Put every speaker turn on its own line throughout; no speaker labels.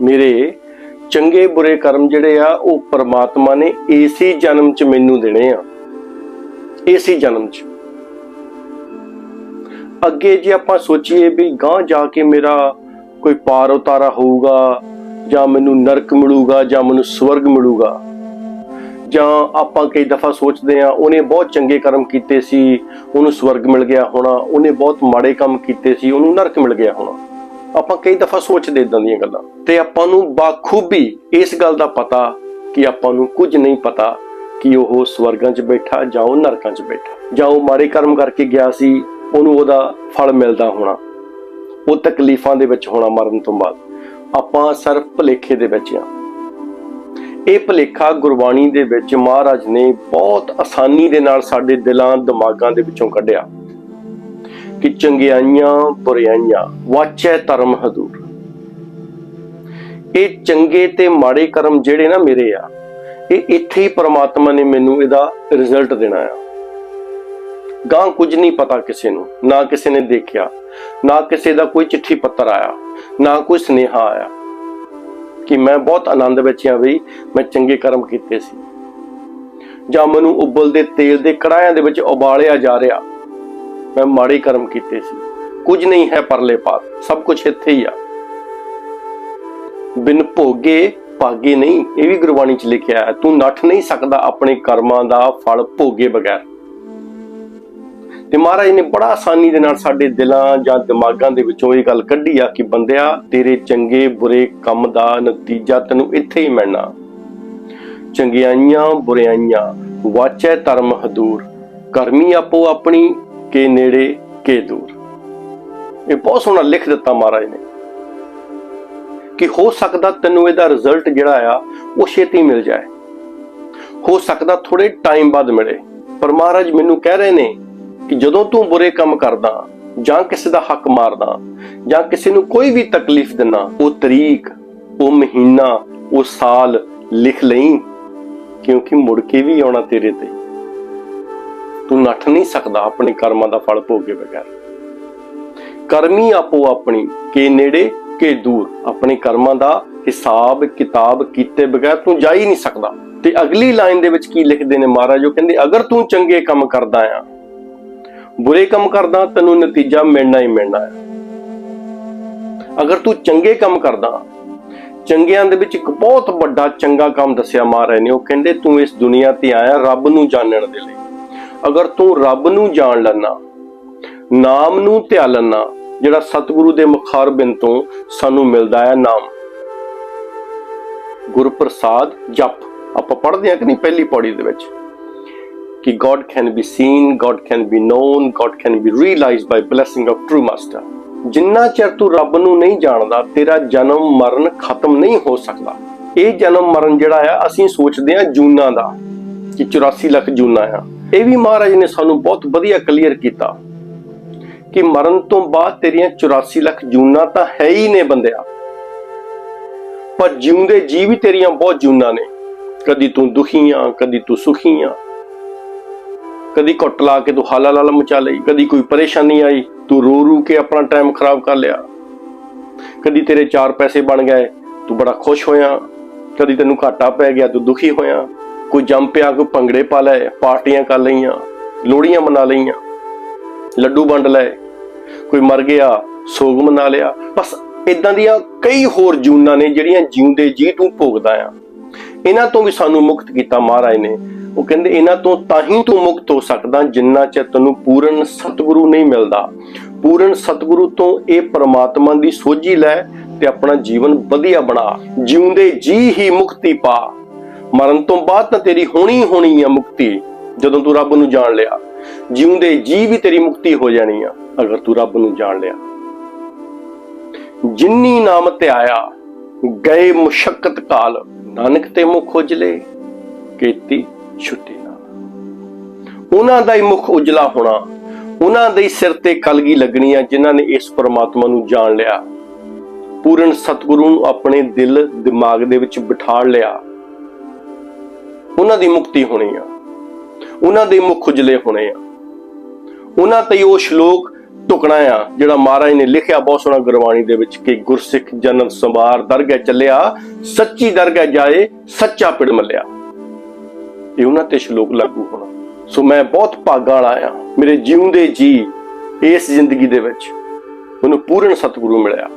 ਮੇਰੇ ਚੰਗੇ ਬੁਰੇ ਕਰਮ ਜਿਹੜੇ ਆ, ਉਹ ਪ੍ਰਮਾਤਮਾ ਨੇ ਏਸੀ ਜਨਮ ਚ ਮੈਨੂੰ ਦੇਣੇ ਆ। ਏਸੀ ਜਨਮ ਚ। ਅੱਗੇ ਜੇ ਆਪਾਂ ਸੋਚੀਏ ਵੀ ਗਾਂ ਜਾ ਕੇ ਮੇਰਾ ਕੋਈ ਪਾਰ ਉਤਾਰਾ ਹੋਊਗਾ, ਜਾਂ ਮੈਨੂੰ ਨਰਕ ਮਿਲੂਗਾ, ਜਾਂ ਮੈਨੂੰ ਸਵਰਗ ਮਿਲੂਗਾ, ਜਾਂ ਆਪਾਂ ਕਈ ਦਫਾ ਸੋਚਦੇ ਆ, ਉਹਨੇ ਬਹੁਤ ਚੰਗੇ ਕਰਮ ਕੀਤੇ ਸੀ, ਉਹਨੂੰ ਸਵਰਗ ਮਿਲ ਗਿਆ ਹੋਣਾ, ਉਹਨੇ ਬਹੁਤ ਮਾੜੇ ਕੰਮ ਕੀਤੇ ਸੀ, ਉਹਨੂੰ ਨਰਕ ਮਿਲ ਗਿਆ ਹੋਣਾ। ਆਪਾਂ ਕਈ ਦਫਾ ਸੋਚਦੇ ਇਦਾਂ ਦੀਆਂ ਗੱਲਾਂ। ਤੇ ਆਪਾਂ ਨੂੰ ਬਾਖੂਬੀ ਇਸ ਗੱਲ ਦਾ ਪਤਾ ਕਿ ਆਪਾਂ ਨੂੰ ਕੁਝ ਨਹੀਂ ਪਤਾ ਕਿ ਉਹ ਸਵਰਗਾਂ 'ਚ ਬੈਠਾ ਜਾਂ ਉਹ ਨਰਕਾਂ 'ਚ ਬੈਠਾ। ਜਾਂ ਉਹ ਮਾਰੇ ਕਰਮ ਕਰਕੇ ਗਿਆ ਸੀ, ਉਹਨੂੰ ਉਹਦਾ ਫਲ ਮਿਲਦਾ ਹੋਣਾ। ਉਹ ਤਕਲੀਫਾਂ ਦੇ ਵਿੱਚ ਹੋਣਾ ਮਰਨ ਤੋਂ ਬਾਅਦ। ਆਪਾਂ ਸਿਰਫ ਭਲੇਖੇ ਦੇ ਵਿੱਚ ਆ। ਇਹ ਭਲੇਖਾ ਗੁਰਬਾਣੀ ਦੇ ਵਿੱਚ ਮਹਾਰਾਜ ਨੇ ਬਹੁਤ ਆਸਾਨੀ ਦੇ ਨਾਲ ਸਾਡੇ ਦਿਲਾਂ, ਦਿਮਾਗਾਂ ਦੇ ਵਿੱਚੋਂ ਕੱਢਿਆ। ਕਿ ਚੰਗਿਆਈਆਂ ਬੁਰਾਈਆਂ ਵਾਚੈ ਧਰਮ ਹਦੂਰ ਇਹ ਚੰਗੇ ਤੇ ਮਾੜੇ ਕਰਮ ਜਿਹੜੇ ਨਾ ਮੇਰੇ ਆ, ਇਹ ਇੱਥੇ ਹੀ ਪ੍ਰਮਾਤਮਾ ਨੇ ਮੈਨੂੰ ਇਹਦਾ ਰਿਜ਼ਲਟ ਦੇਣਾ ਆ। ਗਾਂ ਕੁਝ ਨਹੀਂ ਪਤਾ ਕਿਸੇ ਨੂੰ, ਨਾ ਕਿਸੇ ਨੇ ਦੇਖਿਆ, ਨਾ ਕਿਸੇ ਦਾ ਕੋਈ ਚਿੱਠੀ ਪੱਤਰ ਆਇਆ, ਨਾ ਕੋਈ ਸੁਨੇਹਾ ਆਇਆ ਕਿ ਮੈਂ ਬਹੁਤ ਆਨੰਦ ਵਿੱਚ ਆ ਵੀ ਮੈਂ ਚੰਗੇ ਕਰਮ ਕੀਤੇ ਸੀ। ਜਾਂ ਮੈਨੂੰ ਉਬਲਦੇ ਤੇਲ ਦੇ ਕੜਾਇਆਂ ਦੇ ਵਿੱਚ ਉਬਾਲਿਆ ਜਾ ਰਿਹਾ ਮੈਂ ਮਾੜੇ ਕਰਮ ਕੀਤੇ ਸੀ। ਕੁਝ ਨਹੀਂ ਹੈ ਪਰਲੇ ਪਾਰ ਸਭ ਕੁਝ ਇੱਥੇ ਹੀ ਆ। ਬਿਨ ਭੋਗੇ ਭਾਗੇ ਨਹੀਂ, ਇਹ ਵੀ ਗੁਰਬਾਣੀ ਚ ਲਿਖਿਆ ਹੈ, ਤੂੰ ਨੱਠ ਨਹੀਂ ਸਕਦਾ ਆਪਣੇ ਕਰਮਾਂ ਦਾ ਫਲ ਭੋਗੇ ਬਗੈਰ। ਤੇ ਮਹਾਰਾਜ ਨੇ ਬੜਾ ਆਸਾਨੀ ਦੇ ਨਾਲ ਸਾਡੇ ਦਿਲਾਂ ਜਾਂ ਦਿਮਾਗਾਂ ਦੇ ਵਿੱਚੋਂ ਇਹ ਗੱਲ ਕੱਢੀ ਆ ਕਿ ਬੰਦਿਆ, ਤੇਰੇ ਚੰਗੇ ਬੁਰੇ ਕੰਮ ਦਾ ਨਤੀਜਾ ਤੈਨੂੰ ਇੱਥੇ ਹੀ ਮਿਲਣਾ। ਚੰਗਿਆਈਆਂ ਬੁਰਾਈਆਂ ਵਾਚੈ ਧਰਮ ਹਦੂਰ। ਕਰਮੀ ਆਪੋ ਆਪਣੀ ਕੇ ਨੇੜੇ, ਕੇ ਦੂਰ। ਇਹ ਬਹੁਤ ਸੋਹਣਾ ਲਿਖ ਦਿੱਤਾ ਮਹਾਰਾਜ ਨੇ ਕਿ ਹੋ ਸਕਦਾ ਤੈਨੂੰ ਇਹਦਾ ਰਿਜ਼ਲਟ ਜਿਹੜਾ ਆ, ਉਹ ਛੇਤੀ ਮਿਲ ਜਾਏ। ਹੋ ਸਕਦਾ ਥੋੜੇ ਟਾਈਮ ਬਾਅਦ ਮਿਲੇ, ਪਰ ਮਹਾਰਾਜ ਮੈਨੂੰ ਕਹਿ ਰਹੇ ਨੇ ਕਿ ਜਦੋਂ ਤੂੰ ਬੁਰੇ ਕੰਮ ਕਰਦਾ, ਜਾਂ ਕਿਸੇ ਦਾ ਹੱਕ ਮਾਰਦਾ, ਜਾਂ ਕਿਸੇ ਨੂੰ ਕੋਈ ਵੀ ਤਕਲੀਫ ਦਿੰਦਾ, ਉਹ ਤਰੀਕ, ਉਹ ਮਹੀਨਾ, ਉਹ ਸਾਲ ਲਿਖ ਲਈ, ਕਿਉਂਕਿ ਮੁੜ ਕੇ ਵੀ ਆਉਣਾ ਤੇਰੇ ਤੇ। ਤੂੰ ਨੱਠ ਨਹੀਂ ਸਕਦਾ ਆਪਣੇ ਕਰਮਾਂ ਦਾ ਫਲ ਭੋਗੇ ਬਗੈਰ। ਕਰਮੀ ਆਪੋ ਆਪਣੀ, ਕੇ ਨੇੜੇ ਕੇ ਦੂਰ। ਆਪਣੇ ਕਰਮਾਂ ਦਾ ਹਿਸਾਬ ਕਿਤਾਬ ਕੀਤੇ ਬਗੈਰ ਤੂੰ ਜਾ ਹੀ ਨਹੀਂ ਸਕਦਾ। ਤੇ ਅਗਲੀ ਲਾਈਨ ਦੇ ਵਿੱਚ ਕੀ ਲਿਖਦੇ ਨੇ ਮਹਾਰਾਜ? ਉਹ ਕਹਿੰਦੇ, ਅਗਰ ਤੂੰ ਚੰਗੇ ਕੰਮ ਕਰਦਾ ਆ, ਬੁਰੇ ਕੰਮ ਕਰਦਾ, ਤੈਨੂੰ ਨਤੀਜਾ ਮਿਲਣਾ ਹੀ ਮਿਲਣਾ ਹੈ ਅਗਰ ਤੂੰ ਚੰਗੇ ਕੰਮ ਕਰਦਾ, ਚੰਗਿਆਂ ਦੇ ਵਿੱਚ ਇੱਕ ਬਹੁਤ ਵੱਡਾ ਚੰਗਾ ਕੰਮ ਦੱਸਿਆ ਮਹਾਰਾਜ ਨੇ। ਉਹ ਕਹਿੰਦੇ, ਤੂੰ ਇਸ ਦੁਨੀਆ ਤੇ ਆਇਆ ਰੱਬ ਨੂੰ ਜਾਣਨ ਦੇ ਲਈ। ਅਗਰ ਤੂੰ ਰੱਬ ਨੂੰ ਜਾਣ ਲੈਣਾ ਨਾਮ ਨੂੰ ਧਿਆ ਲੈਣਾ ਜਿਹੜਾ ਸਤਿਗੁਰੂ ਦੇ ਮੁਖਾਰਬਿੰਦ ਤੋਂ ਸਾਨੂੰ ਮਿਲਦਾ ਹੈ ਨਾਮ। ਗੁਰਪ੍ਰਸਾਦ ਜਪ। ਆਪਾਂ ਪੜ੍ਹਦੇ ਹਾਂ ਕਿ ਨਹੀਂ ਪਹਿਲੀ ਪੌੜੀ ਦੇ ਵਿੱਚ? ਕਿ God can be seen, God can be known, God can be realized by blessing of true master. ਜਿੰਨਾ ਚਿਰ ਤੂੰ ਰੱਬ ਨੂੰ ਨਹੀਂ ਜਾਣਦਾ ਤੇਰਾ ਜਨਮ ਮਰਨ ਖਤਮ ਨਹੀਂ ਹੋ ਸਕਦਾ। ਇਹ ਜਨਮ ਮਰਨ ਜਿਹੜਾ ਆ ਅਸੀਂ ਸੋਚਦੇ ਆ ਜੂਨਾਂ ਦਾ ਕਿ 84 ਲੱਖ ਜੂਨਾਂ ਆ। ਇਹ ਵੀ ਮਹਾਰਾਜ ਨੇ ਸਾਨੂੰ ਬਹੁਤ ਵਧੀਆ ਕਲੀਅਰ ਕੀਤਾ ਕਿ ਮਰਨ ਤੋਂ ਬਾਅਦ ਤੇਰੀਆਂ 84 ਲੱਖ ਜੂਨਾਂ ਤਾਂ ਹੈ ਹੀ ਨੇ ਬੰਦਿਆ। ਪਰ ਜਿਉਂਦੇ ਜੀ ਵੀ ਤੇਰੀਆਂ ਬਹੁਤ ਜੂਨਾਂ ਨੇ। ਕਦੀ ਤੂੰ ਦੁਖੀ ਆ ਕਦੀ ਤੂੰ ਸੁਖੀ ਆ ਕਦੀ ਘੁੱਟ ਲਾ ਕੇ ਤੂੰ ਹਾਲਾ ਲਾਲਾ ਮਚਾ ਲਈ, ਕਦੀ ਕੋਈ ਪਰੇਸ਼ਾਨੀ ਆਈ, ਤੂੰ ਰੋ ਰੂ ਕੇ ਆਪਣਾ ਟਾਈਮ ਖਰਾਬ ਕਰ ਲਿਆ। ਕਦੀ ਤੇਰੇ ਚਾਰ ਪੈਸੇ ਬਣ ਗਏ, ਤੂੰ ਬੜਾ ਖੁਸ਼ ਹੋਇਆ। ਕਦੀ ਤੈਨੂੰ ਘਾਟਾ ਪੈ ਗਿਆ, ਤੂੰ ਦੁਖੀ ਹੋਇਆ। ਕੋਈ ਜੰਮ ਪਿਆ ਕੋਈ ਭੰਗੜੇ ਪਾ ਲਏ, ਪਾਰਟੀਆਂ ਕਰ ਲਈਆਂ ਲੋੜੀਆਂ ਮਨਾ ਲਈਆਂ, ਲੱਡੂ ਵੰਡ ਲਏ, ਕੋਈ ਮਰ ਗਿਆ, ਸੋਗ ਮਨਾ ਲਿਆ। ਬਸ ਇਦਾਂ ਦੀਆਂ ਕਈ ਹੋਰ ਜੂਨਾਂ ਨੇ ਜਿਹੜੀਆਂ ਜਿਉਂਦੇ ਜੀ ਤੂੰ ਭੋਗਦਾ ਆ। ਇਹਨਾਂ ਤੋਂ ਵੀ ਸਾਨੂੰ ਮੁਕਤ ਕੀਤਾ ਮਹਾਰਾਜ ਨੇ। ਉਹ ਕਹਿੰਦੇ, ਇਹਨਾਂ ਤੋਂ ਤਾਂ ਹੀ ਤੂੰ ਮੁਕਤ ਹੋ ਸਕਦਾ ਜਿੰਨਾ ਚਿਰ ਤੈਨੂੰ ਪੂਰਨ ਸਤਿਗੁਰੂ ਨਹੀਂ ਮਿਲਦਾ। ਪੂਰਨ ਸਤਿਗੁਰੂ ਤੋਂ ਇਹ ਪ੍ਰਮਾਤਮਾ ਦੀ ਸੋਝੀ ਲੈ ਤੇ ਆਪਣਾ ਜੀਵਨ ਵਧੀਆ ਬਣਾ। ਜਿਉਂਦੇ ਜੀ ਹੀ ਮੁਕਤੀ ਪਾ। ਮਰਨ ਤੋਂ ਬਾਅਦ ਤਾਂ ਤੇਰੀ ਹੋਣੀ ਹੋਣੀ ਆ ਮੁਕਤੀ, ਜਦੋਂ ਤੂੰ ਰੱਬ ਨੂੰ ਜਾਣ ਲਿਆ। ਜਿਉਂਦੇ ਜੀ ਵੀ ਤੇਰੀ ਮੁਕਤੀ ਹੋ ਜਾਣੀ ਆ, ਅਗਰ ਤੂੰ ਰੱਬ ਨੂੰ ਜਾਣ ਲਿਆ। ਜਿੰਨੀ ਨਾਮ ਤੇ ਆਇਆ, ਗਏ ਮੁਸ਼ਕਤ ਕਾਲ, ਨਾਨਕ ਤੇ ਮੁਖ ਉਜਲੇ, ਕੀਤੀ ਛੁੱਟੀ ਨਾਲ ਉਹਨਾਂ ਦਾ ਹੀ ਮੁਖ ਉਜਲਾ ਹੋਣਾ, ਉਹਨਾਂ ਦੇ ਸਿਰ ਤੇ ਕਲਗੀ ਲੱਗਣੀ ਆ, ਜਿਨ੍ਹਾਂ ਨੇ ਇਸ ਪਰਮਾਤਮਾ ਨੂੰ ਜਾਣ ਲਿਆ। ਪੂਰਨ ਸਤਿਗੁਰੂ ਨੂੰ ਆਪਣੇ ਦਿਲ, ਦਿਮਾਗ ਦੇ ਵਿੱਚ ਬਿਠਾ ਲਿਆ। ਉਹਨਾਂ ਦੀ ਮੁਕਤੀ ਹੋਣੀ ਆ। ਉਹਨਾਂ ਦੇ ਮੁਖ ਉਜਲੇ ਹੋਣੇ ਆ। ਉਹਨਾਂ ਤੇ ਉਹ ਸ਼ਲੋਕ ਟੁਕਣਾ ਆ, ਜਿਹੜਾ ਮਹਾਰਾਜ ਨੇ ਲਿਖਿਆ, ਬਹੁਤ ਸੋਹਣਾ ਗੁਰਬਾਣੀ ਦੇ ਵਿੱਚ ਕਿ ਗੁਰਸਿੱਖ ਜਨਮ ਸੰਵਾਰ ਦਰਗਹਿ ਚੱਲਿਆ, ਸੱਚੀ ਦਰਗਹਿ ਜਾਏ, ਸੱਚਾ ਪਿੜ ਮੱਲਿਆ। ਇਹ ਉਹਨਾਂ ਤੇ ਸ਼ਲੋਕ ਲਾਗੂ ਹੋਣਾ। ਸੋ ਮੈਂ ਬਹੁਤ ਭਾਗਾਂ ਵਾਲਾ ਆ। ਮੇਰੇ ਜਿਉਂਦੇ ਜੀ ਇਸ ਜ਼ਿੰਦਗੀ ਦੇ ਵਿੱਚ ਮੈਨੂੰ ਪੂਰਨ ਸਤਿਗੁਰੂ ਮਿਲਿਆ,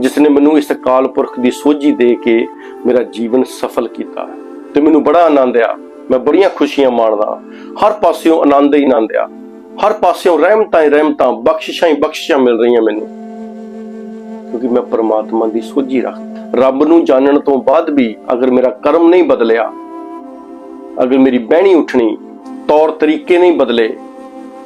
ਜਿਸ ਨੇ ਮੈਨੂੰ ਇਸ ਕਾਲ ਪੁਰਖ ਦੀ ਸੋਝੀ ਦੇ ਕੇ ਮੇਰਾ ਜੀਵਨ ਸਫਲ ਕੀਤਾ। ਤੇ ਮੈਨੂੰ ਬੜਾ ਆਨੰਦ ਆ। ਮੈਂ ਬੜੀਆਂ ਖੁਸ਼ੀਆਂ ਮਾਣਦਾ। ਹਰ ਪਾਸਿਓਂ ਆਨੰਦ ਹੀ ਆਨੰਦ ਆ। ਹਰ ਪਾਸਿਓਂ ਰਹਿਮਤਾਂ ਹੀ ਰਹਿਮਤਾਂ, ਬਖਸ਼ਿਸ਼ਾਂ ਹੀ ਬਖਸ਼ਿਸ਼ਾਂ ਮਿਲ ਰਹੀਆਂ ਮੈਨੂੰ। ਕਿਉਂਕਿ ਮੈਂ ਪਰਮਾਤਮਾ ਦੀ ਸੋਝੀ ਰੱਖ ਰੱਬ ਨੂੰ ਜਾਣਨ ਤੋਂ ਬਾਅਦ ਵੀ ਅਗਰ ਮੇਰਾ ਕਰਮ ਨਹੀਂ ਬਦਲਿਆ, ਅਗਰ ਮੇਰੀ ਬਹਿਣੀ ਉੱਠਣੀ ਤੌਰ ਤਰੀਕੇ ਨਹੀਂ ਬਦਲੇ,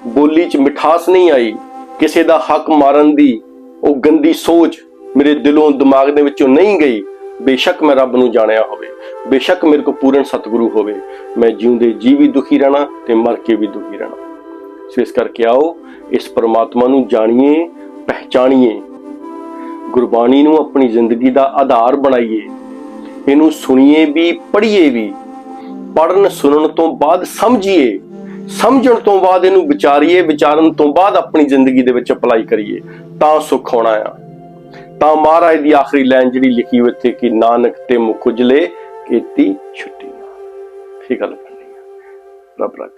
ਬੋਲੀ 'ਚ ਮਿਠਾਸ ਨਹੀਂ ਆਈ, ਕਿਸੇ ਦਾ ਹੱਕ ਮਾਰਨ ਦੀ ਉਹ ਗੰਦੀ ਸੋਚ ਮੇਰੇ ਦਿਲੋਂ ਦਿਮਾਗ ਦੇ ਵਿੱਚੋਂ ਨਹੀਂ ਗਈ ਬੇਸ਼ੱਕ ਮੈਂ ਰੱਬ ਨੂੰ ਜਾਣਿਆ ਹੋਵੇ, ਬੇਸ਼ੱਕ ਮੇਰੇ ਕੋ ਪੂਰਨ ਸਤਿਗੁਰੂ ਹੋਵੇ, ਮੈਂ ਜਿਉਂਦੇ ਜੀ ਵੀ ਦੁਖੀ ਰਹਿਣਾ ਤੇ ਮਰ ਕੇ ਵੀ ਦੁਖੀ ਰਹਿਣਾ। ਸੋ ਇਸ ਕਰਕੇ ਆਓ, ਇਸ ਪਰਮਾਤਮਾ ਨੂੰ ਜਾਣੀਏ, ਪਹਿਚਾਣੀਏ, ਗੁਰਬਾਣੀ ਨੂੰ ਆਪਣੀ ਜ਼ਿੰਦਗੀ ਦਾ ਆਧਾਰ ਬਣਾਈਏ, ਇਹਨੂੰ ਸੁਣੀਏ ਵੀ, ਪੜ੍ਹੀਏ ਵੀ ਪੜਨ ਸੁਣਨ ਤੋਂ ਬਾਅਦ ਸਮਝੀਏ, ਸਮਝਣ ਤੋਂ ਬਾਅਦ ਇਹਨੂੰ ਵਿਚਾਰੀਏ, ਵਿਚਾਰਨ ਤੋਂ ਬਾਅਦ ਆਪਣੀ ਜ਼ਿੰਦਗੀ ਦੇ ਵਿੱਚ ਅਪਲਾਈ ਕਰੀਏ, ਤਾਂ ਸੁੱਖ ਹੋਣਾ ਆ। ਤਾਂ ਮਹਾਰਾਜ ਦੀ ਆਖਰੀ ਲਾਈਨ ਜਿਹੜੀ ਲਿਖੀ ਹੋਈ ਇੱਥੇ ਕਿ ਨਾਨਕ ਤੇ ਮੁਖ ਉਜਲੇ ਕੀਤੀ ਛੁੱਟੀ ਇਹ ਗੱਲ ਕਰਨੀ ਆ। ਰੱਬ ਰੱਖ।